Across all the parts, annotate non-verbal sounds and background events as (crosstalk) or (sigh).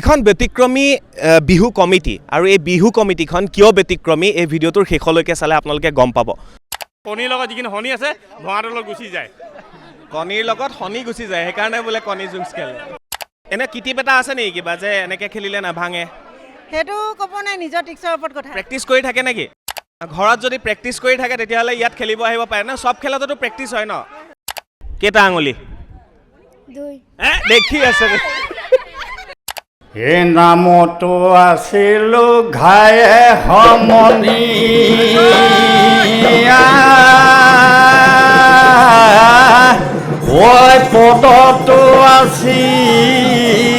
এখন ব্যতিক্ৰমী বিহু কমিটি আৰু এই বিহু কমিটিখন কিয় ব্যতিক্ৰমী এই ভিডিঅ'টোৰ শেষলৈকে চালে আপোনালোকে গম পাব। কণীৰ লগত যিখিনি শনি আছে ভঙাটোৰ লগত গুচি যায়। কণীৰ লগত শনি গুচি যায় সেইকাৰণে বোলে কণী যুঁজ খেলে। এনে কিটিপ এটা আছে নেকি কিবা যে এনেকৈ খেলিলে নাভাঙে? সেইটো ক'ব নাই নিজৰ টিক্সৰ ওপৰত কথা। প্ৰেক্টিচ কৰি থাকে নেকি? ঘৰত যদি প্ৰেক্টিচ কৰি থাকে তেতিয়াহ'লে ইয়াত খেলিব আহিব পাৰে। ন চব খেলততো প্ৰেক্টিচ হয় ন? কেইটা আঙুলি? দেখি আছে। হে নামতো আছিল ঘায়ে সমনি ওই পদতো আছিলো।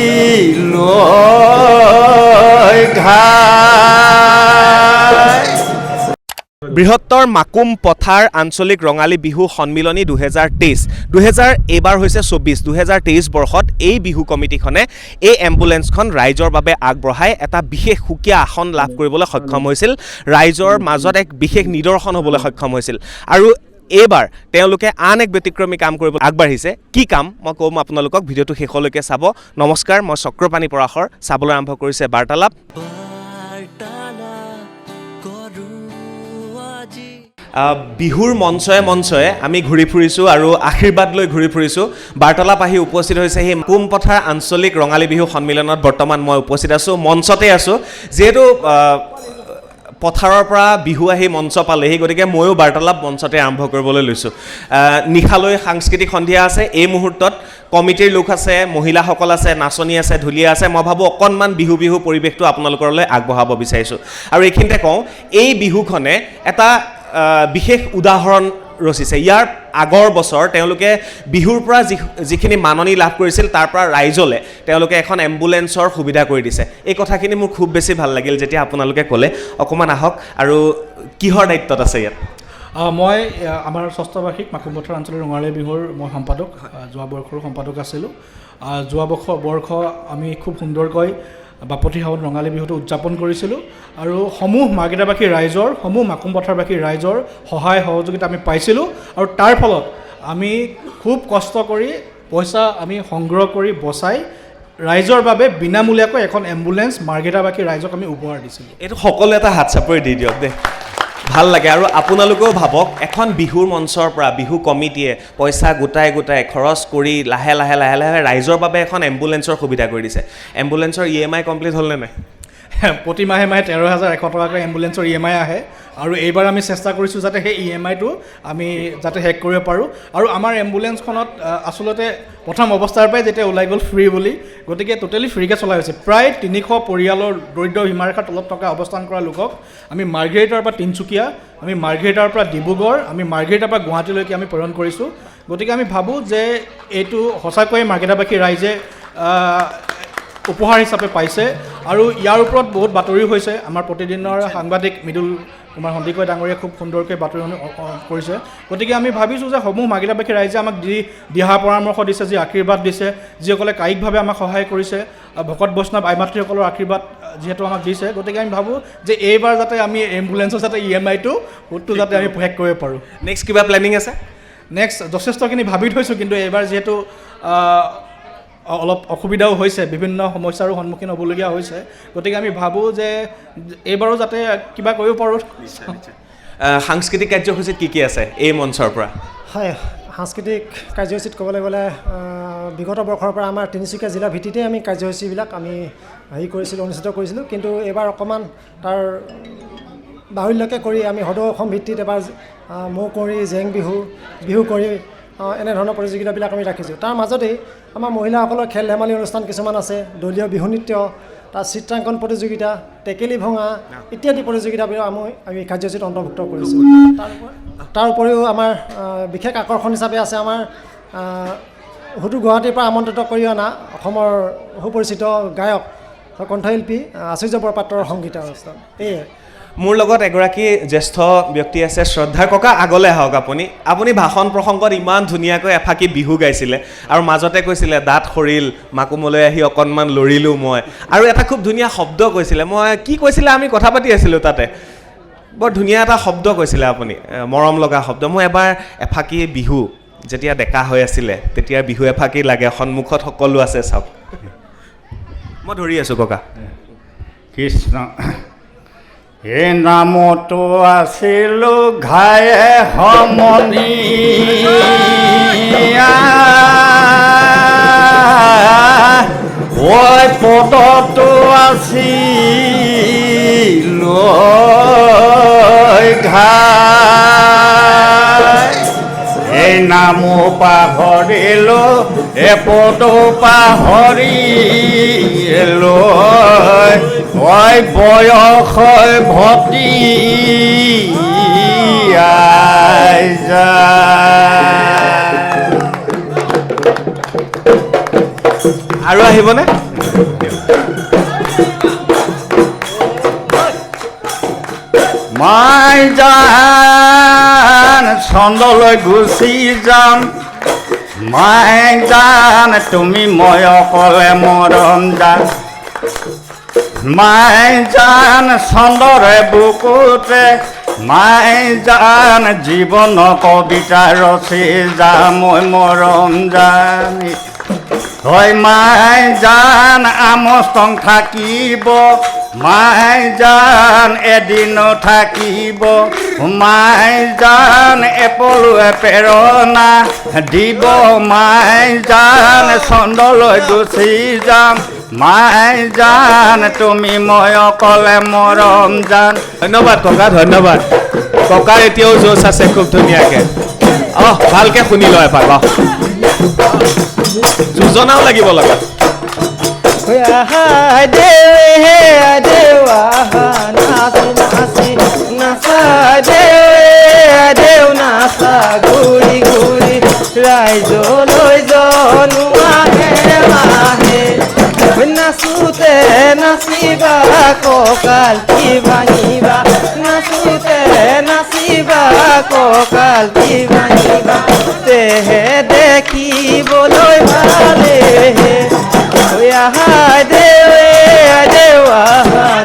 বৃহত্তৰ মাকুম পথাৰ আঞ্চলিক ৰঙালী বিহু সন্মিলনী দুহেজাৰ তেইছ। দুহেজাৰ এইবাৰ হৈছে চৌব্বিছ। দুহেজাৰ তেইছ বৰ্ষত এই বিহু কমিটিখনে এই এম্বুলেঞ্চখন ৰাইজৰ বাবে আগবঢ়াই এটা বিশেষ সুকীয়া আসন লাভ কৰিবলৈ সক্ষম হৈছিল। ৰাইজৰ মাজত এক বিশেষ নিদৰ্শন হ'বলৈ সক্ষম হৈছিল। আৰু এইবাৰ তেওঁলোকে আন এক ব্যতিক্ৰমী কাম কৰিব আগবাঢ়িছে। কি কাম? মই ক'ম আপোনালোকক ভিডিঅ'টো শেষলৈকে চাব। নমস্কাৰ, মই চক্ৰপাণী পৰাশৰ। চাবলৈ আৰম্ভ কৰিছে বাৰ্তালাপ। বিহুৰ মঞ্চয়ে মঞ্চয়ে আমি ঘূৰি ফুৰিছোঁ আৰু আশীৰ্বাদ লৈ ঘূৰি ফুৰিছোঁ। বাৰ্তালাপ আহি উপস্থিত হৈছে সেই কোমপথাৰ আঞ্চলিক ৰঙালী বিহু সন্মিলনত বৰ্তমান মই উপস্থিত আছোঁ মঞ্চতে আছোঁ। যিহেতু পথাৰৰ পৰা বিহু আহি মঞ্চ পালেহি গতিকে ময়ো বাৰ্তালাপ মঞ্চতে আৰম্ভ কৰিবলৈ লৈছোঁ। নিশালৈ সাংস্কৃতিক সন্ধিয়া আছে এই মুহূৰ্তত কমিটিৰ লোক আছে মহিলাসকল আছে নাচনী আছে ঢুলীয়া আছে মই ভাবোঁ অকণমান বিহু বিহু পৰিৱেশটো আপোনালোকলৈ আগবঢ়াব বিচাৰিছোঁ। আৰু এইখিনিতে কওঁ এই বিহুখনে এটা বিশেষ উদাহৰণ ৰচিছে। ইয়াৰ আগৰ বছৰ তেওঁলোকে বিহুৰ পৰা যি যিখিনি মাননি লাভ কৰিছিল তাৰ পৰা ৰাইজলে তেওঁলোকে এখন এম্বুলেঞ্চৰ সুবিধা কৰি দিছে। এই কথাখিনি মোৰ খুব বেছি ভাল লাগিল যেতিয়া আপোনালোকে ক'লে। অকণমান আহক আৰু কিহৰ দায়িত্বত আছে ইয়াত? মই আমাৰ ষষ্ঠ বাৰ্ষিক মাকুমপথাৰ আঞ্চলিক ৰঙালী বিহুৰ মই সম্পাদক। যোৱা বৰ্ষৰ সম্পাদক আছিলোঁ। যোৱা বৰ্ষ বৰ্ষ আমি খুব সুন্দৰকৈ বাপতি সাহোন ৰঙালী বিহুটো উদযাপন কৰিছিলোঁ। আৰু সমূহ মাৰ্কেটাবাসী ৰাইজৰ, সমূহ মাকুম পথাৰবাসী ৰাইজৰ সহায় সহযোগিতা আমি পাইছিলোঁ। আৰু তাৰ ফলত আমি খুব কষ্ট কৰি পইচা আমি সংগ্ৰহ কৰি বচাই ৰাইজৰ বাবে বিনামূলীয়াকৈ এখন এম্বুলেঞ্চ মাৰ্গেটাবাসী ৰাইজক আমি উপহাৰ দিছিলোঁ। এইটো সকলোৱে এটা হাত চাপৰি দি দিয়ক দেই। ভাল লাগে আৰু আপোনালোকেও ভাবক এখন বিহুৰ মঞ্চৰ পৰা বিহু কমিটিয়ে পইচা গোটাই গোটাই খৰচ কৰি লাহে লাহে লাহে লাহে ৰাইজৰ বাবে এখন এম্বুলেঞ্চৰ সুবিধা কৰি দিছে। এম্বুলেঞ্চৰ ই এম আই কমপ্লিট হ'লনে নাই? প্ৰতি মাহে মাহে তেৰ হাজাৰ এশ টকাকৈ এম্বুলেঞ্চৰ ই এম আই আহে। আৰু এইবাৰ আমি চেষ্টা কৰিছোঁ যাতে সেই ই এম আইটো আমি যাতে শেষ কৰিব পাৰোঁ। আৰু আমাৰ এম্বুলেঞ্চখনত আচলতে প্ৰথম অৱস্থাৰ পৰাই যেতিয়া ওলাই গ'ল ফ্ৰী বুলি, গতিকে ট'টেলি ফ্ৰীকৈ চলাই হৈছে। প্ৰায় তিনিশ পৰিয়ালৰ দৰিদ্ৰ সীমাৰেখাৰ তলত থকা অৱস্থান কৰা লোকক আমি মাৰ্ঘেৰিটাৰ পৰা তিনিচুকীয়া, আমি মাৰ্ঘেৰিটাৰ পৰা ডিব্ৰুগড়, আমি মাৰ্ঘেৰিটাৰ পৰা গুৱাহাটীলৈকে আমি প্ৰেৰণ কৰিছোঁ। গতিকে আমি ভাবোঁ যে এইটো সঁচাকৈয়ে মাৰ্ঘেৰিটাবাসী ৰাইজে উপহাৰ হিচাপে পাইছে। আৰু ইয়াৰ ওপৰত বহুত বাতৰি হৈছে। আমাৰ প্ৰতিদিনৰ সাংবাদিক মৃদুল কুমাৰ সন্দিকৈ ডাঙৰীয়াই খুব সুন্দৰকৈ বাতৰি কৰিছে। গতিকে আমি ভাবিছোঁ যে সমূহ মাগিলাবাসী ৰাইজে আমাক যি দিহা পৰামৰ্শ দিছে যি আশীৰ্বাদ দিছে যিসকলে কায়িকভাৱে আমাক সহায় কৰিছে। ভকত বৈষ্ণৱ আই মাতৃসকলৰ আশীৰ্বাদ যিহেতু আমাক দিছে। গতিকে আমি ভাবোঁ যে এইবাৰ যাতে আমি এম্বুলেঞ্চৰ যাতে ই এম আইটো সুতটো যাতে আমি শেষ কৰিব পাৰোঁ। নেক্সট কিবা প্লেনিং আছে? নেক্সট যথেষ্টখিনি ভাবি থৈছোঁ কিন্তু এইবাৰ যিহেতু অলপ অসুবিধাও হৈছে বিভিন্ন সমস্যাৰো সন্মুখীন হ'বলগীয়া হৈছে। গতিকে আমি ভাবোঁ যে এইবাৰো যাতে কিবা কৰিব পাৰোঁ। সাংস্কৃতিক কাৰ্যসূচীত কি কি আছে এই মঞ্চৰ পৰা? হয় সাংস্কৃতিক কাৰ্যসূচীত ক'বলৈ গ'লে বিগত বৰ্ষৰ পৰা আমাৰ তিনিচুকীয়া জিলা ভিত্তিতে আমি কাৰ্যসূচীবিলাক আমি হেৰি কৰিছিলোঁ অনুষ্ঠিত কৰিছিলোঁ। কিন্তু এইবাৰ অকণমান তাৰ বাহুল্যকে কৰি আমি সদৌ অসম ভিত্তিত এবাৰ মৌ কুঁৱৰী জেং বিহু বিহু কৰি এনেধৰণৰ প্ৰতিযোগিতাবিলাক আমি ৰাখিছোঁ। তাৰ মাজতেই আমাৰ মহিলাসকলৰ খেল ধেমালি অনুষ্ঠান কিছুমান আছে দলীয় বিহু নৃত্য তাৰ চিত্ৰাংকন প্ৰতিযোগিতা টেকেলি ভঙা ইত্যাদি প্ৰতিযোগিতাবিলাক আমি আমি কাৰ্যসূচীত অন্তৰ্ভুক্ত কৰিছোঁ। তাৰ উপৰি- তাৰ উপৰিও আমাৰ বিশেষ আকৰ্ষণ হিচাপে আছে আমাৰ সুদূৰ গুৱাহাটীৰ পৰা আমন্ত্ৰিত কৰি অনা অসমৰ সুপৰিচিত গায়ক কণ্ঠশিল্পী আচুৰ্য বৰপাত্ৰৰ সংগীতানুষ্ঠান। এয়ে মোৰ লগত এগৰাকী জ্যেষ্ঠ ব্যক্তি আছে শ্ৰদ্ধা ককা আগলৈ আহক আপুনি। আপুনি ভাষণ প্ৰসংগত ইমান ধুনীয়াকৈ এফাকি বিহু গাইছিলে আৰু মাজতে কৈছিলে দাঁত সৰিল মাকুমলৈ আহি অকণমান লৰিলোঁ মই। আৰু এটা খুব ধুনীয়া শব্দ কৈছিলে। মই কি কৈছিলে? আমি কথা পাতি আছিলোঁ তাতে। বৰ ধুনীয়া এটা শব্দ কৈছিলে আপুনি মৰম লগা শব্দ। মই এবাৰ এফাকি বিহু যেতিয়া ডেকা হৈ আছিলে তেতিয়া বিহু এফাকি লাগে সন্মুখত সকলো আছে চাওক মই ধৰি আছোঁ ককা। কৃষ্ণ হে নামতো আছিলো ঘায়ে সমনি ঐ পদতো আছিলো ঘাই। এই নামো পাহৰিলো এপদো পাহৰিলো ঐ বয়স ভতি আই আৰু আহিবনে? মাই জান চন্দ্ৰলৈ গুচি যাম। মাই জান তুমি মই অকলে মৰম জান মাই জান চন্দৰে বুকুতে। মাই জান জীৱন কবিতা ৰচি যাম মই মৰম জানি। হয় মাই জান আমস্তং থাকিব, মাই জান এদিন থাকিব, মাই জান এপলুৱে প্ৰেৰণা দিব, মাই জান চন্দ্ৰলৈ গুচি যাম, মাই জান তুমি মই অকলে মৰম জান। ধন্যবাদ ককা, ধন্যবাদ। ককাৰ এতিয়াও জোচ আছে খুব ধুনীয়াকৈ। অহ ভালকৈ শুনি লয় এপাক অহ যোজনাও লাগিব লগত। ৰাইজলৈ জনোৱাহে নাচোতে নাচিবা কঁকাল কি ভাঙিবা কঁকাল কি ভাঙিবা তেহে দেখিবলৈ ভালে আহাই দেৱে দেৱা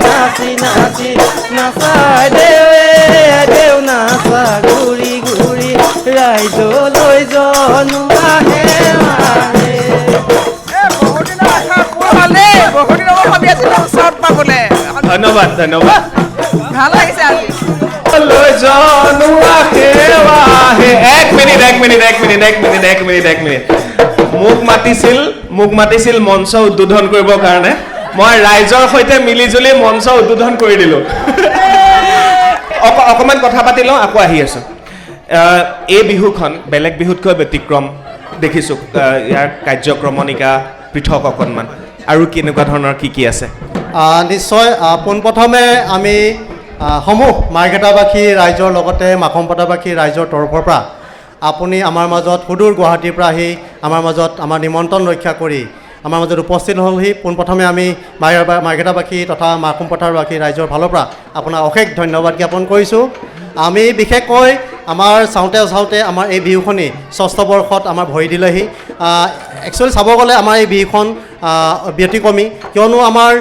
নাচি নাচি নাচাই দেৱে দেও নাচা ঘূৰি ঘূৰি ৰাইজলৈ জনোৱাহে মাহে ধন্যবাদ ধন্যবাদ। ভালো লাগিছে আজি। লৈ এক মিনিট এক মিনিট এক মিনিট এক মিনিট এক মিনিট মোক মাতিছিল মোক মাতিছিল মঞ্চ উদ্বোধন কৰিবৰ কাৰণে। মই ৰাইজৰ সৈতে মিলি জুলি মঞ্চ উদ্বোধন কৰি দিলোঁ। অক- অকণমান কথা পাতি লওঁ আকৌ আহি আছোঁ। এই বিহুখন বেলেগ বিহুতকৈ ব্যতিক্ৰম দেখিছোঁ। ইয়াৰ কাৰ্যক্ৰমণিকা পৃথক অকণমান। আৰু কেনেকুৱা ধৰণৰ কি কি আছে? নিশ্চয় পোনপ্ৰথমে আমি সমূহ মাৰ্ঘেটাবাসী ৰাইজৰ লগতে মাখমপতাবাসী ৰাইজৰ তৰফৰ পৰা আপুনি আমাৰ মাজত সুদূৰ গুৱাহাটীৰ পৰা আহি আমাৰ মাজত আমাৰ নিমন্ত্ৰণ ৰক্ষা কৰি আমাৰ মাজত উপস্থিত হ'লহি পোনপ্ৰথমে আমি মাৰ্ঘেটা- মাৰ্ঘেটাবাসী তথা মাখমপথাৰবাসী ৰাইজৰ ফালৰ পৰা আপোনাক অশেষ ধন্যবাদ জ্ঞাপন কৰিছোঁ। আমি বিশেষকৈ আমাৰ চাওঁতে চাওঁতে আমাৰ এই বিহুখনি ষষ্ঠ বৰ্ষত আমাৰ ভৰি দিলেহি। একচুৱেলি চাব গ'লে আমাৰ এই বিহুখন ব্যতিক্ৰমী কিয়নো আমাৰ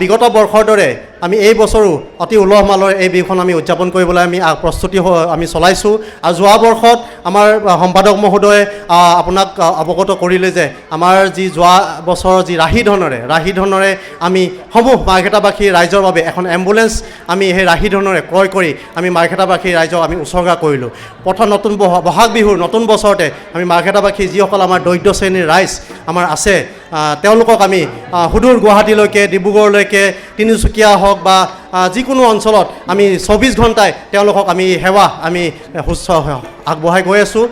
বিগত বৰ্ষৰ দৰে আমি এই বছৰো অতি উলহ মালহে এই বিহুখন আমি উদযাপন কৰিবলৈ আমি প্ৰস্তুতি আমি চলাইছোঁ। আৰু যোৱা বৰ্ষত আমাৰ সম্পাদক মহোদয়ে আপোনাক অৱগত কৰিলে যে আমাৰ যি যোৱা বছৰৰ যি ৰাহি ধনেৰে ৰাহি ধনেৰে আমি সমূহ মাৰ্ঘেটাবাসী ৰাইজৰ বাবে এখন এম্বুলেঞ্চ আমি সেই ৰাহি ধনেৰে ক্ৰয় কৰি আমি মাৰ্ঘেটাবাসী ৰাইজক আমি উচৰ্গা কৰিলোঁ। প্ৰথম নতুন বহ- বহাগ বিহুৰ নতুন বছৰতে আমি মাৰ্ঘেটাবাসী যিসকল আমাৰ দৰিদ্ৰ শ্ৰেণীৰ ৰাইজ আমাৰ আছে তেওঁলোকক আমি সুদূৰ গুৱাহাটীলৈকে, ডিব্ৰুগড়লৈকে, তিনিচুকীয়া হওক বা যিকোনো অঞ্চলত আমি চৌবিছ ঘণ্টাই তেওঁলোকক আমি সেৱা, আমি সুস্থ আগবঢ়াই গৈ আছোঁ।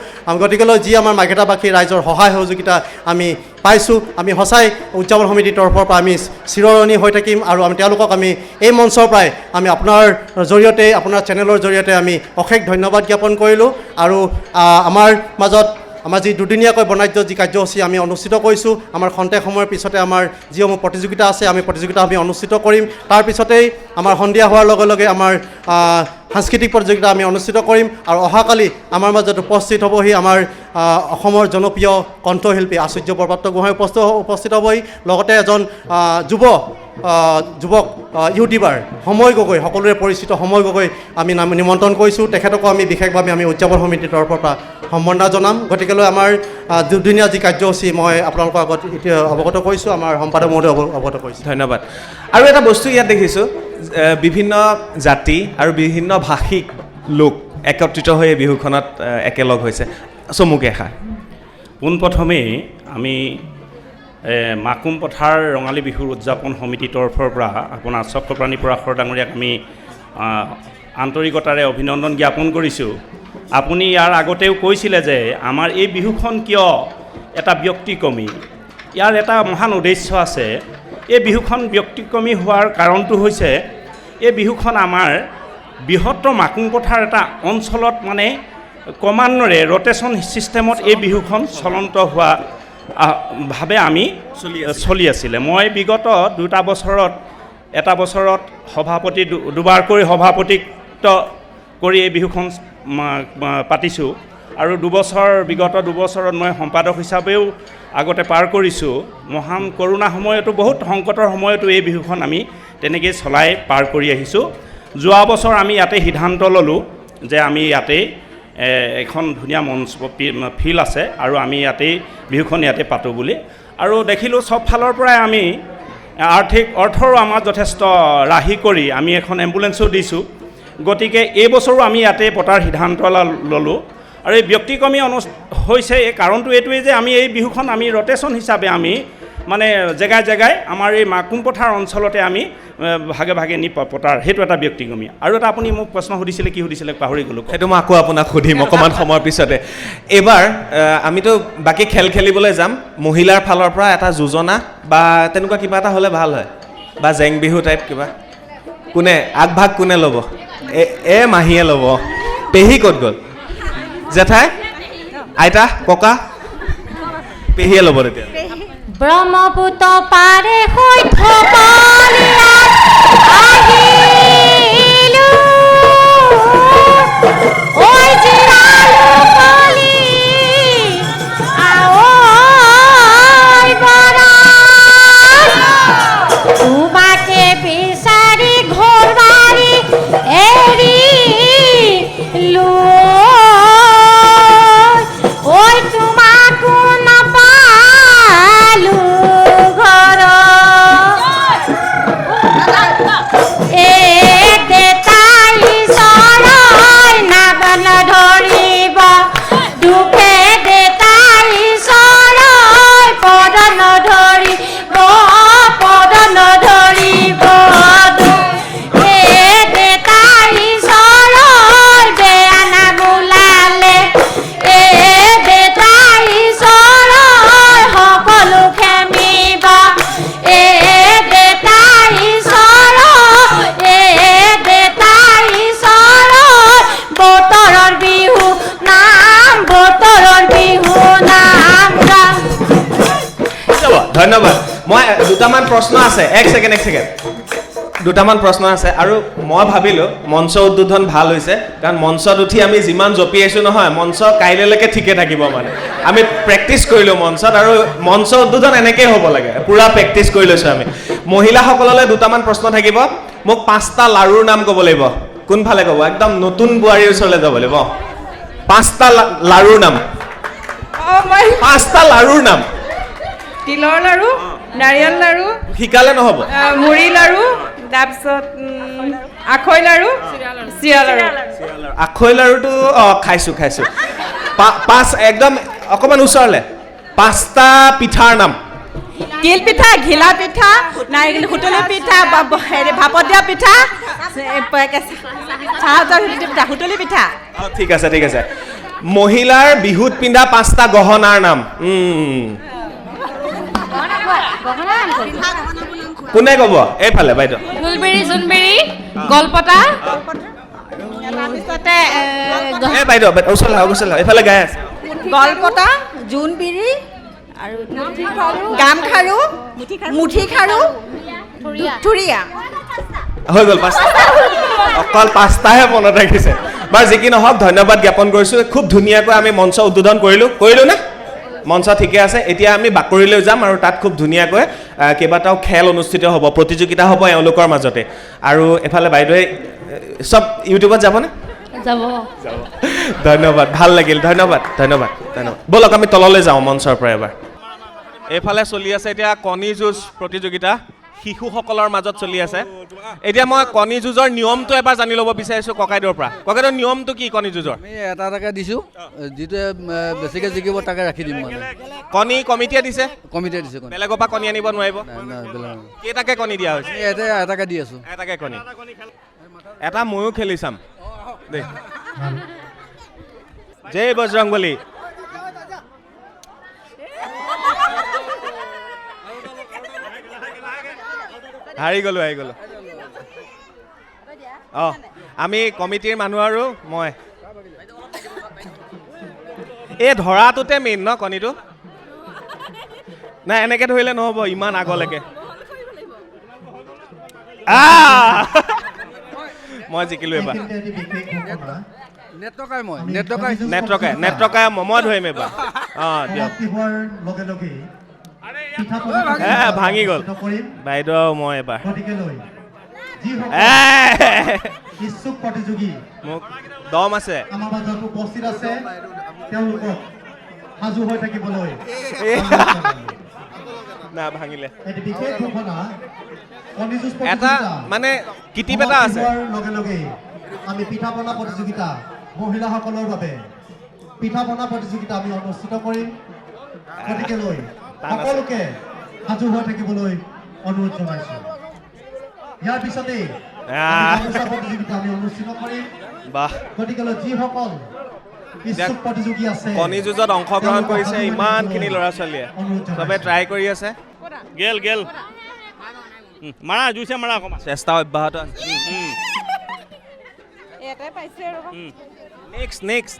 গতিকেলৈ যি আমাৰ মাৰ্ঘেটাবাসী ৰাইজৰ সহায় সহযোগিতা আমি পাইছোঁ, আমি সঁচাই উদযাপন সমিতিৰ তৰফৰ পৰা আমি চিৰৰণি হৈ থাকিম আৰু আমি তেওঁলোকক আমি এই মঞ্চৰ পৰাই আমি আপোনাৰ জৰিয়তে, আপোনাৰ চেনেলৰ জৰিয়তে আমি অশেষ ধন্যবাদ জ্ঞাপন কৰিলোঁ আৰু আমাৰ মাজত আমাৰ যি দুদিনীয়াকৈ বৰ্ণাঢ্য যি কাৰ্যসূচী আমি অনুষ্ঠিত কৰিছোঁ আমাৰ খন্তেক সময়ৰ পিছতে আমাৰ যিসমূহ প্ৰতিযোগিতা আছে আমি প্ৰতিযোগিতা আমি অনুষ্ঠিত কৰিম। তাৰ পিছতেই আমাৰ সন্ধিয়া হোৱাৰ লগে লগে আমাৰ সাংস্কৃতিক প্ৰতিযোগিতা আমি অনুষ্ঠিত কৰিম। আৰু অহাকালি আমাৰ মাজত উপস্থিত হ'বহি আমাৰ অসমৰ জনপ্ৰিয় কণ্ঠশিল্পী আচুৰ্য বৰপাত্ৰ গোহাঁই উপস্থিত উপস্থিত হ'বহি। লগতে এজন যুৱ যুৱক ইউটিউবাৰ সময় গগৈ সকলোৰে পৰিচিত সময় গগৈ আমি নাম নিমন্ত্ৰণ কৰিছোঁ। তেখেতকো আমি বিশেষভাৱে আমি উদযাপন সমিতিৰ তৰফৰ পৰা সম্বৰ্ধনা জনাম। গতিকেলৈ আমাৰ আহ, দুদিনীয়া যি কাৰ্যসূচী মই আপোনালোকৰ আগত এতিয়া অৱগত কৰিছোঁ আমাৰ সম্পাদক মহোদয় অৱ- অৱগত কৰিছোঁ। ধন্যবাদ। আৰু এটা বস্তু ইয়াত দেখিছোঁ বিভিন্ন জাতি আৰু বিভিন্ন ভাষিক লোক একত্ৰিত হৈ এই বিহুখনত একেলগ হৈছে। চমুকে এষাৰ পোনপ্ৰথমেই আমি মাকুম পথাৰ ৰঙালী বিহুৰ উদযাপন সমিতিৰ তৰফৰ পৰা আপোনাৰ চক্ৰপ্ৰাণী পৰাশৰ ডাঙৰীয়াক আমি আন্তৰিকতাৰে অভিনন্দন জ্ঞাপন কৰিছোঁ। আপুনি ইয়াৰ আগতেও কৈছিলে যে আমাৰ এই বিহুখন কিয় এটা ব্যক্তিক্ৰমী? ইয়াৰ এটা মহান উদ্দেশ্য আছে। এই বিহুখন ব্যক্তিক্ৰমী হোৱাৰ কাৰণটো হৈছে এই বিহুখন আমাৰ বৃহত্তৰ মাকুম পথাৰ এটা অঞ্চলত মানে ক্ৰমান্বয়ে ৰটেশ্যন ছিষ্টেমত এই বিহুখন চলন্ত হোৱা ভাৱে আমি চলি আছিলে। মই বিগত দুটা বছৰত এটা বছৰত সভাপতি দুবাৰকৈ সভাপতিত্ব কৰি এই বিহুখন পাতিছোঁ। আৰু দুবছৰ বিগত দুবছৰত মই সম্পাদক হিচাপেও আগতে পাৰ কৰিছোঁ। মহান কৰোণা সময়তো বহুত সংকটৰ সময়তো এই বিহুখন আমি তেনেকেই চলাই পাৰ কৰি আহিছোঁ। যোৱা বছৰ আমি ইয়াতে সিদ্ধান্ত ল'লোঁ যে আমি ইয়াতেই এখন ধুনীয়া মঞ্চ ফিল্ড আছে আৰু আমি ইয়াতেই বিহুখন ইয়াতে পাতোঁ বুলি। আৰু দেখিলোঁ চব ফালৰ পৰাই আমি আৰ্থিক অৰ্থৰো আমাৰ যথেষ্ট ৰাহি কৰি আমি এখন এম্বুলেঞ্চো দিছোঁ। গতিকে এই বছৰো আমি ইয়াতে পতাৰ সিদ্ধান্ত ল'লোঁ। আৰু এই ব্যক্তিক্ৰমী অনু হৈছে, এই কাৰণটো এইটোৱেই যে আমি এই বিহুখন আমি ৰটেশ্যন হিচাপে আমি মানে জেগাই জেগাই আমাৰ এই মাকুম পথাৰ অঞ্চলতে আমি ভাগে ভাগে নি পতাৰ। সেইটো এটা ব্যক্তিক্ৰমী। আৰু এটা আপুনি মোক প্ৰশ্ন সুধিছিলে, কি সুধিছিলে, পাহৰি গ'লোঁ। সেইটো মই আকৌ আপোনাক সুধিম অকণমান সময়ৰ পিছতে। এইবাৰ আমিতো বাকী খেল খেলিবলৈ যাম। মহিলাৰ ফালৰ পৰা এটা যোজনা বা তেনেকুৱা কিবা এটা হ'লে ভালো হয়। বা জেং বিহু টাইপ কিবা। কোনে, আগভাগ কোনে ল'ব? এ মাহীয়ে ল'ব। পেহী ক'ত গ'ল? জেঠাই? আইতা? ককা? পেহীয়ে ল'ব তেতিয়া। ব্ৰহ্মপুত্ৰ পাৰে প্ৰশ্ন আছে এক ছেকেণ্ড এক ছেকেণ্ড দুটামান প্ৰশ্ন আছে আৰু মই ভাবিলোঁ মঞ্চ উদ্বোধন ভালো হৈছে কাৰণ মঞ্চত উঠি আমি যিমান জঁপিয়াইছোঁ নহয় মঞ্চ কাইলৈলৈকে ঠিকে থাকিব মানে। আমি প্ৰেক্টিচ কৰিলোঁ মঞ্চত আৰু মঞ্চ উদ্বোধন এনেকেই হ'ব লাগে পূৰা প্ৰেক্টিচ কৰি লৈছোঁ আমি। মহিলাসকললৈ দুটামান প্ৰশ্ন থাকিব মোক পাঁচটা লাৰুৰ নাম ক'ব লাগিব। কোনফালে ক'ব? একদম নতুন বোৱাৰীৰ ওচৰলৈ যাব লাগিব। পাঁচটা লাৰুৰ নাম। পাঁচটা লাৰুৰ নাম। তিলৰ লাৰু নাৰিকল লাৰু শিকালে নহ'ব। মুড়ি লাৰু তাৰপিছত আখৈ লাৰু চিৰা লাৰু। আখৈ লাৰুটো অঁ খাইছোঁ খাইছোঁ। পাঁচ একদম অকণমান ওচৰলৈ। পাঁচটা পিঠাৰ নাম। তিল পিঠা ঘিলা পিঠা নাৰিকল সুতুলি পিঠা হেৰি ভাপত দিয়া পিঠা পিঠা সুতুলি পিঠা। ঠিক আছে ঠিক আছে। মহিলাৰ বিহুত পিন্ধা পাঁচটা গহনাৰ নাম। কোনে ক'ব? এইফালে বাইদেউ। জোনবিৰি গলপতা। তাৰপিছতে বাইদেউ বাইদেউ, আহক ওচৰলৈ আহক। এইফালে গাই আছে। গলপতা জোনবিৰি আৰু গামখাৰু মুঠি খাৰু থুৰীয়া হৈ গ'ল পাঁচটা। অকল পাঁচটাহে মনত ৰাখিছে। বাৰু যি কি নহওক ধন্যবাদ জ্ঞাপন কৰিছোঁ। খুব ধুনীয়াকৈ আমি মঞ্চ উদ্বোধন কৰিলোঁ। কৰিলোঁ নে মঞ্চ ঠিকে আছে। এতিয়া আমি বাকৰিলৈ যাম আৰু তাত খুব ধুনীয়াকৈ কেইবাটাও খেল অনুষ্ঠিত হ'ব প্ৰতিযোগিতা হ'ব এওঁলোকৰ মাজতে। আৰু এফালে বাইদেৱে চব ইউটিউবত যাবনে? যাব। ধন্যবাদ ভাল লাগিল ধন্যবাদ ধন্যবাদ ধন্যবাদ। ব'লক আমি তললৈ যাওঁ মঞ্চৰ পৰা এবাৰ। এইফালে চলি আছে এতিয়া কণী যুঁজ প্ৰতিযোগিতা। শিশুসকলৰ মাজত চলি আছে। এতিয়া মই কণী যুঁজৰ নিয়মটো এবাৰ জানি ল'ব বিচাৰিছোঁ ককাইদেউৰ পৰা। ককাইদেউৰ নিয়মটো কি কণী যুঁজৰ? আমি এটা এটাকে দিছোঁ। যিটোৱে বেছিকে জিকিব তাকে ৰাখি দিম মানে। কণী কমিটিয়ে দিছে? কমিটিয়ে দিছে বেলেগৰ পৰা কণী আনিব নোৱাৰিব। কেইটাকে কণী দিয়া হৈছে? এটা এটাকে দি আছোঁ। এটাকে কণী। এটা ময়ো খেলি চাম। দেই। জয় বজৰংবলী। হাৰি গ'লো হাৰি গ'লো অঁ আমি কমিটিৰ মানুহ আৰু মই। এই ধৰাটোতে মেইন ন কণীটো? নাই এনেকে ধৰিলে নহ'ব ইমান আগলৈকে! মই জিকিলো এবাৰ। মই নেট্ৰকাই। নেট্ৰকাই মই ধৰিম এবাৰ। অঁ দিয়ক। ভাঙি গ'ল বাইদেউ মই এবাৰ। ইচ্ছুক প্ৰতিযোগী। মোক দম আছে। আমাৰ মাজত উপস্থিত আছে তেওঁলোকক সাজু হৈ থাকিবলৈ। না ভাঙিলে। এটি মানে কিটিপ এটা আছে। লগে লগে আমি পিঠা পনা প্ৰতিযোগিতা মহিলাসকলৰ বাবে পিঠা পনা প্ৰতিযোগিতা আমি অনুষ্ঠিত কৰিম। গতিকে লৈ টান আছে। সকলোকে সাজু হৈ থাকিবলৈ অনুৰোধ জনাইছোঁ। ইয়াৰ পিছতেই প্ৰতিযোগিতা আমি অনুষ্ঠিত কৰিম বাহ। গতিকে যিসকল ইচ্ছুক প্ৰতিযোগী আছে কণী যুঁজত অংশগ্ৰহণ কৰিছে ইমানখিনি ল'ৰা ছোৱালীয়ে চবে ট্ৰাই কৰি আছে। গেল গেল। মাৰা জুইছে মাৰা অকণমান। চেষ্টা অব্যাহত আছে। এটাই পাইছে আৰু। নেক্সট নেক্সট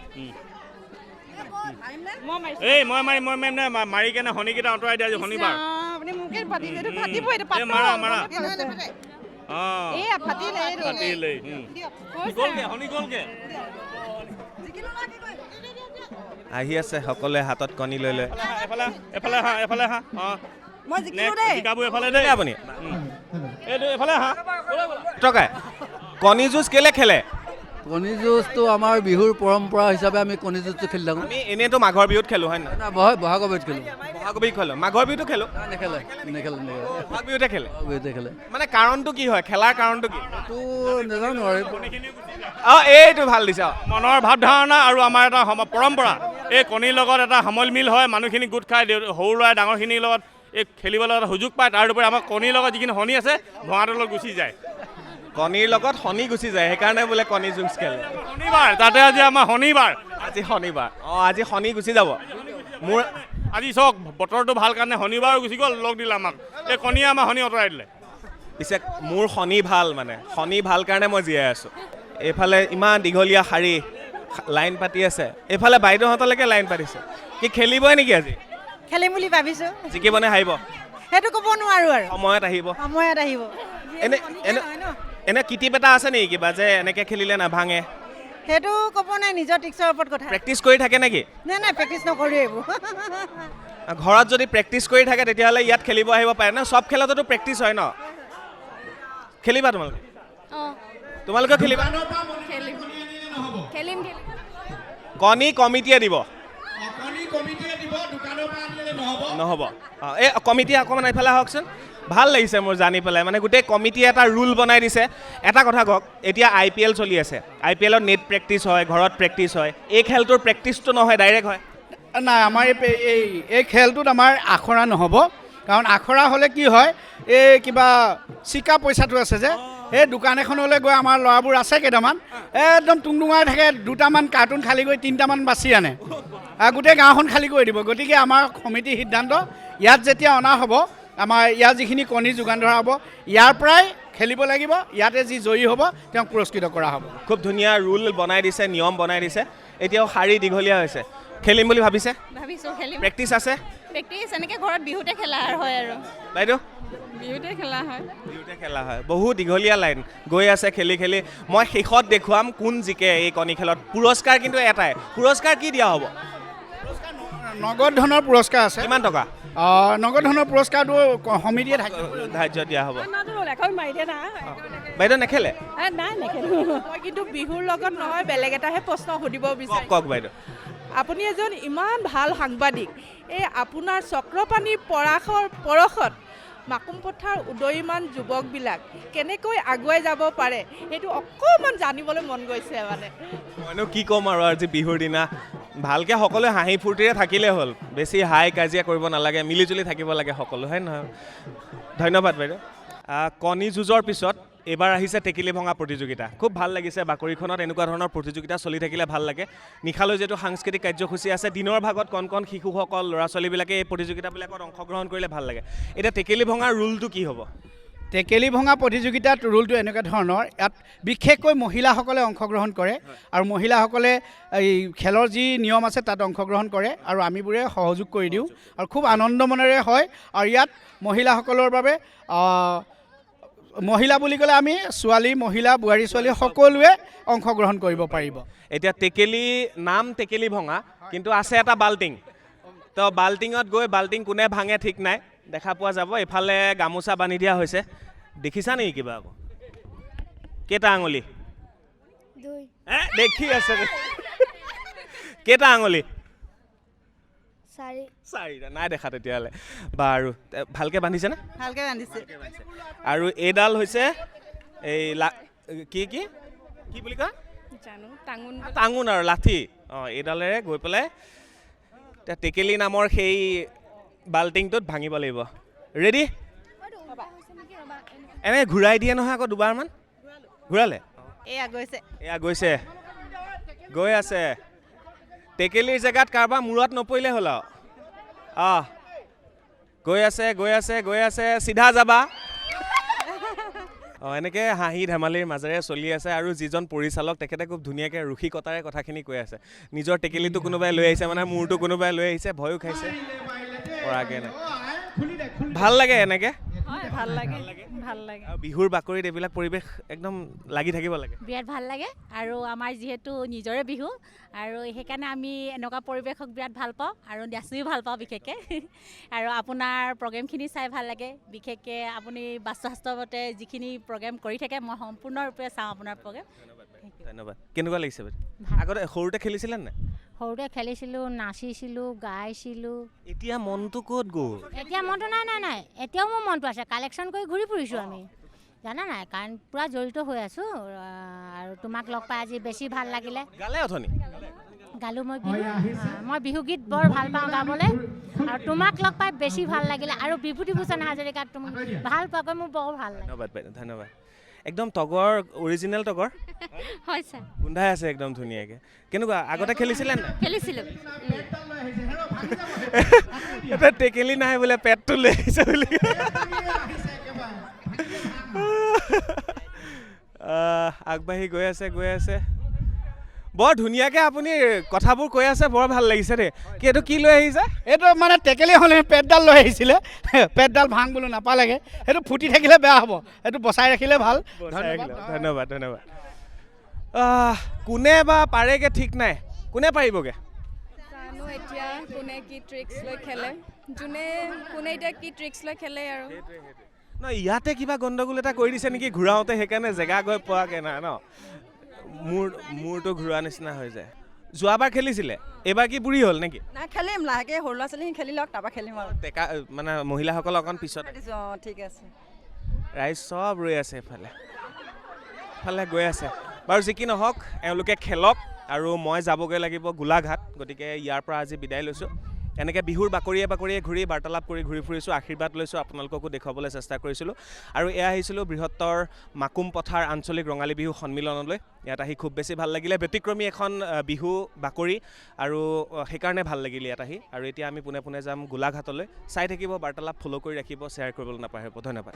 এই মই মাৰি মই মাৰি কেনে শনিকেইটা আঁতৰাই দিয়া শনিবাৰ। আহি আছে সকলোৱে হাতত কণী লৈ লৈ। কণী যুঁজ কেলে খেলে? কণী যুঁজটো আমাৰ বিহুৰ পৰম্পৰা হিচাপে আমি কণী যুঁজটো খেলি থাকোঁ। আমি এনেইতো মাঘৰ বিহুত খেলো হয় নহয় না, বহাগৰ বিহুত খেলোঁ। বহাগ বিহুত খেলো। মাঘৰ বিহুতো খেলো। নেখেলে নেখেলে নেখেলে। বহাগ বিহুতে খেলে। বিহুতে খেলে। মানে কাৰণটো কি হয়? খেলাৰ কাৰণটো কি? তো নাজানো আৰু। অঁ এইটো ভালো দিছে। মনৰ ভাৱধাৰণা আৰু আমাৰ এটা সম- পৰম্পৰা। এই কণীৰ লগত এটা সমল মিল হয় মানুহখিনি গোট খাই সৰু ল'ৰাই ডাঙৰখিনিৰ লগত এই খেলিবলৈ এটা সুযোগ পায় তাৰ উপৰি আমাৰ কণীৰ লগত যিখিনি শনি আছে ভঙাটোৰ লগত গুচি যায়। কণীৰ লগত শনি গুচি যায় সেইকাৰণে বোলে কণী যুঁজ খেলে। শনিবাৰ তাতে আজি আমাৰ শনিবাৰ। আজি শনিবাৰ। অঁ আজি শনি গুচি যাব। মোৰ আজি চাওক বতৰটো ভাল কাৰণে শনিবাৰো গুচি গ'ল লগ দিলে আমাক। এই কণীয়ে আমাৰ শনি আঁতৰাই দিলে। পিছে মোৰ শনি ভাল মানে। শনি ভাল কাৰণে মই জীয়াই আছোঁ। এইফালে ইমান দীঘলীয়া শাৰী লাইন পাতি আছে। এইফালে বাইদেউহঁতলৈকে লাইন পাতিছে। কি খেলিবই নেকি আজি? খেলিম বুলি ভাবিছোঁ। জিকিবনে হাৰিব? সেইটো ক'ব নোৱাৰোঁ আৰু। সময়ত আহিব। সময়ত আহিব। এনে এনে এনে কিটিপ এটা আছে নেকি কিবা যে এনেকৈ খেলিলে নাভাঙে? সেইটো ক'ব নাই নিজৰ টিক্সৰ ওপৰত কথা। প্ৰেক্টিচ কৰি থাকে নেকি? নাই নাই প্ৰেক্টিচ নকৰোঁ এইবোৰ। ঘৰত যদি প্ৰেক্টিচ কৰি থাকে তেতিয়াহ'লে ইয়াত খেলিব আহিব পাৰে ন? চব খেলতেতো প্ৰেক্টিচ হয় ন? খেলিবা তোমালোকে? অঁ। তোমালোকেও খেলিবা? কণী কমিটিয়ে দিব। নহ'ব। অঁ এই কমিটিয়ে অকণমান এইফালে আহকচোন। ভালো লাগিছে মোৰ জানি পেলাই। মানে গোটেই কমিটিয়ে এটা ৰুল বনাই দিছে। এটা কথা কওক, এতিয়া আই পি এল চলি আছে। আই পি এলত নেট প্ৰেক্টিচ হয়, ঘৰত প্ৰেক্টিচ হয়। এই খেলটোৰ প্ৰেক্টিচটো নহয়, ডাইৰেক্ট হয়। নাই, আমাৰ এই এই খেলটোত আমাৰ আখৰা নহ'ব। কাৰণ আখৰা হ'লে কি হয়, এই কিবা চিকা পইচাটো আছে যে এই দোকান এখনলৈ গৈ আমাৰ ল'ৰাবোৰ আছে কেইটামান। একদম টুংটুঙাই থাকে, দুটামান কাৰ্টুন খালী কৰি তিনিটামান বাছি আনে। গোটেই গাঁওখন খালী কৰি দিব। গতিকে আমাৰ সমিতিৰ সিদ্ধান্ত, ইয়াত যেতিয়া অনা হ'ব আমাৰ ইয়াত যিখিনি কণী যোগান ধৰা হ'ব ইয়াৰ পৰাই খেলিব লাগিব ইয়াতে যি জয়ী হ'ব তেওঁক পুৰস্কৃত কৰা হ'ব। খুব ধুনীয়া ৰুল বনাই দিছে নিয়ম বনাই দিছে এতিয়াও শাৰী দীঘলীয়া হৈছে। খেলিম বুলি ভাবিছে? ভাবিছোঁ খেলিম। প্ৰেক্টিচ আছে? প্ৰেক্টিচ এনেকৈ ঘৰত বিহুতে খেলা হয় আৰু। বাইদেউ? বিহুতে খেলা হয়। বিহুতে খেলা হয়। বহু দীঘলীয়া লাইন গৈ আছে খেলি খেলি। মই শেষত দেখুৱাম কোন জিকে এই কণী খেলত। পুৰস্কাৰ কিন্তু এটাই। পুৰস্কাৰ কি দিয়া হ'ব? নগদ ধনৰ পুৰস্কাৰ আছে। কিমান টকা? নগদ ধনৰ পুৰস্কাৰটো সমিতিয়ে থাকে ধাৰ্য দিয়া হ'ব। বাইদেউ নেখেলে? নাই। নেখেলো। মই কিন্তু বিহুৰ লগত নহয় বেলেগ এটাহে প্ৰশ্ন সুধিব বিচাৰিম কওক বাইদেউ। আপুনি এজন ইমান ভাল সাংবাদিক। এই আপোনাৰ চক্ৰপাণীৰ পৰাশৰ পৰশত মাকুম পথাৰ উদয়মান যুৱকবিলাক কেনেকৈ আগুৱাই যাব পাৰে সেইটো অকণমান জানিবলৈ মন গৈছে মানে। মইনো কি ক'ম আৰু আজি বিহুৰ দিনা। ভালকৈ সকলোৱে হাঁহি ফূৰ্তিৰে থাকিলে হ'ল। বেছি হাই কাজিয়া কৰিব নালাগে মিলিজুলি থাকিব লাগে সকলো হয় নহয়? ধন্যবাদ বাইদেউ। কণী যুঁজৰ পিছত এইবাৰ আহিছে টেকেলি ভঙা প্ৰতিযোগিতা। খুব ভাল লাগিছে বাকৰিখনত এনেকুৱা ধৰণৰ প্ৰতিযোগিতা চলি থাকিলে ভাল লাগে। নিশালৈ যিহেতু সাংস্কৃতিক কাৰ্যসূচী আছে দিনৰ ভাগত কণ কণ শিশুসকল ল'ৰা ছোৱালীবিলাকে এই প্ৰতিযোগিতাবিলাকত অংশগ্ৰহণ কৰিলে ভাল লাগে। এতিয়া টেকেলি ভঙাৰ ৰুলটো কি হ'ব? টেকেলি ভঙা প্ৰতিযোগিতাত ৰুলটো এনেকুৱা ধৰণৰ। ইয়াত বিশেষকৈ মহিলাসকলে অংশগ্ৰহণ কৰে আৰু মহিলাসকলে এই খেলৰ যি নিয়ম আছে তাত অংশগ্ৰহণ কৰে আৰু আমিবোৰে সহযোগ কৰি দিওঁ আৰু খুব আনন্দ মনেৰে হয়। আৰু ইয়াত মহিলাসকলৰ বাবে মহিলা বুলি ক'লে আমি ছোৱালী মহিলা বোৱাৰী ছোৱালী সকলোৱে অংশগ্ৰহণ কৰিব পাৰিব। এতিয়া টেকেলি নাম টেকেলি ভঙা কিন্তু আছে এটা বাল্টিং। তো বাল্টিঙত গৈ বাল্টিং কোনে ভাঙে ঠিক নাই। দেখা পোৱা যাব এইফালে গামোচা বান্ধি দিয়া হৈছে। দেখিছা নেকি কিবা আকৌ? কেইটা আঙুলি? দেখি আছে। কেইটা আঙুলি? চাৰি। চাৰিটা নাই দেখা তেতিয়াহ'লে। বাৰু ভালকৈ বান্ধিছেনে ভালকৈ ৰান্ধিছে আৰু এইডাল হৈছে এই কি কি? কি বুলি কয়? টাঙোন টাঙোন আৰু লাঠি। অঁ এইডালেৰে গৈ পেলাই এতিয়া টেকেলি নামৰ সেই বাল্টিংটোত ভাঙিব লাগিব। ৰেডি এনে ঘূৰাই দিয়ে নহয় আকৌ দুবাৰমান? ঘূৰালে? এয়া গৈছে। এয়া গৈছে। গৈ আছে। টেকেলিৰ জেগাত কাৰোবাৰ মূৰত নপৰিলে হ'ল আৰু। অঁ গৈ আছে গৈ আছে গৈ আছে। চিধা যাবা। অঁ এনেকৈ হাঁহি ধেমালিৰ মাজেৰে চলি আছে আৰু যিজন পৰিচালক তেখেতে খুব ধুনীয়াকৈ ৰুষিকতাৰে কথাখিনি কৈ আছে। নিজৰ টেকেলিটো কোনোবাই লৈ আহিছে মানে মূৰটো কোনোবাই লৈ আহিছে ভয়ো খাইছে। পৰাকৈ নাই। ভাল লাগে এনেকৈ? হয় ভাল লাগে ভাল লাগে। আৰু বিহুৰ বাকৰিত এইবিলাক পৰিৱেশ একদম লাগি থাকিব লাগে। বিৰাট ভাল লাগে আৰু আমাৰ যিহেতু নিজৰে বিহু আৰু সেইকাৰণে আমি এনেকুৱা পৰিৱেশক বিৰাট ভাল পাওঁ আৰু নাচিও ভাল পাওঁ বিশেষকৈ। আৰু আপোনাৰ প্ৰগ্ৰেমখিনি চাই ভাল লাগে। বিশেষকৈ আপুনি বাস্তৱাস্তৱতে যিখিনি প্ৰগ্ৰেম কৰি থাকে মই সম্পূৰ্ণৰূপে চাওঁ আপোনাৰ প্ৰগ্ৰেম। ধন্যবাদ। কেনেকুৱা লাগিছে? আগতে সৰুতে খেলিছিলে নাই? সৰুতে খেলিছিলোঁ নাচিছিলোঁ গাইছিলোঁ। এতিয়া মনটো ক'ত গ'ল? এতিয়া মনটো নাই নাই নাই। এতিয়াও মোৰ মনটো আছে। কালেকশ্যন কৰি ঘূৰি ফুৰিছোঁ আমি। জানা নাই? কাৰণ পূৰা জড়িত হৈ আছোঁ। আৰু তোমাক লগ পাই আজি বেছি ভালো লাগিলে। গালে অথনি? গালোঁ মই বিহু মই বিহুগীত বৰ ভালো পাওঁ গাবলৈ। আৰু তোমাক লগ পাই বেছি ভালো লাগিলে। আৰু বিভূতিভূষণ হাজৰিকাক তুমি ভালো পোৱাকৈ মোৰ বৰ ভালো লাগে। ধন্যবাদ ধন্যবাদ। একদম তগৰ অৰিজিনেল তগৰ? হয় ছাৰ। গোন্ধাই আছে একদম ধুনীয়াকৈ। কেনেকুৱা আগতে খেলিছিলে নাই খেলিছিলোঁ। এটা টেকেলি নাই বোলে পেটটো লৈ আহিছে বুলি। আগবাঢ়ি গৈ আছে গৈ আছে। বৰ ধুনীয়াকৈ আপুনি কথাবোৰ কৈ আছে বৰ ভালো লাগিছে দেই। কি এইটো কি লৈ আহিছে? এইটো মানে টেকেলি হ'লে পেটডাল লৈ আহিছিলে। (laughs) পেটডাল ভাং বোলো নাপালেগে। সেইটো ফুটি থাকিলে বেয়া হ'ব। সেইটো বচাই ৰাখিলে ভালো। ধন্যবাদ। ধন্যবাদ ধন্যবাদ। কোনে বা পাৰেগে ঠিক নাই? কোনে পাৰিবগে? জানো এতিয়া কোনে কি ট্ৰিক্স লৈ খেলে। যোনে কোনে এতিয়া কি ট্ৰিক্স লৈ খেলে আৰু। ন ইয়াতে কিবা গণ্ডগোল এটা কৰি দিছে নেকি ঘূৰাওঁতে? সেইকাৰণে জেগা গৈ পোৱাগে নাই ন? মূৰ মূৰটো ঘূৰোৱা নিচিনা হৈ যায়। যোৱাবাৰ খেলিছিলে এইবাৰ কি বুঢ়ী হ'ল নেকি? নাই খেলিম লাহেকৈ সৰু ল'ৰা ছোৱালীখিনি খেলি লওক তাৰপৰা খেলিম আৰু। ডেকা মানে মহিলাসকল অকণ পিছত। অঁ ঠিক আছে। ৰাইজ চব ৰৈ আছে এইফালে। ইফালে গৈ আছে। বাৰু যি কি নহওক এওঁলোকে খেলক আৰু মই যাবগৈ লাগিব গোলাঘাট গতিকে ইয়াৰ পৰা আজি বিদায় লৈছোঁ। এনেকৈ বিহুৰ বাকৰিয়ে বাকৰিয়ে ঘূৰি বাৰ্তালাপ কৰি ঘূৰি ফুৰিছোঁ আশীৰ্বাদ লৈছোঁ আপোনালোককো দেখুৱাবলৈ চেষ্টা কৰিছিলোঁ। আৰু এয়া আহিছিলোঁ বৃহত্তৰ মাকুম পথাৰ আঞ্চলিক ৰঙালী বিহু সন্মিলনলৈ। ইয়াত আহি খুব বেছি ভাল লাগিলে। ব্যতিক্ৰমী এখন বিহু বাকৰি আৰু সেইকাৰণে ভাল লাগিলে ইয়াত আহি। আৰু এতিয়া আমি পোনে পোনে যাম গোলাঘাটলৈ। চাই থাকিব বাৰ্তালাপ ফ'ল' কৰি ৰাখিব শ্বেয়াৰ কৰিবলৈ নাপাহৰিব। ধন্যবাদ।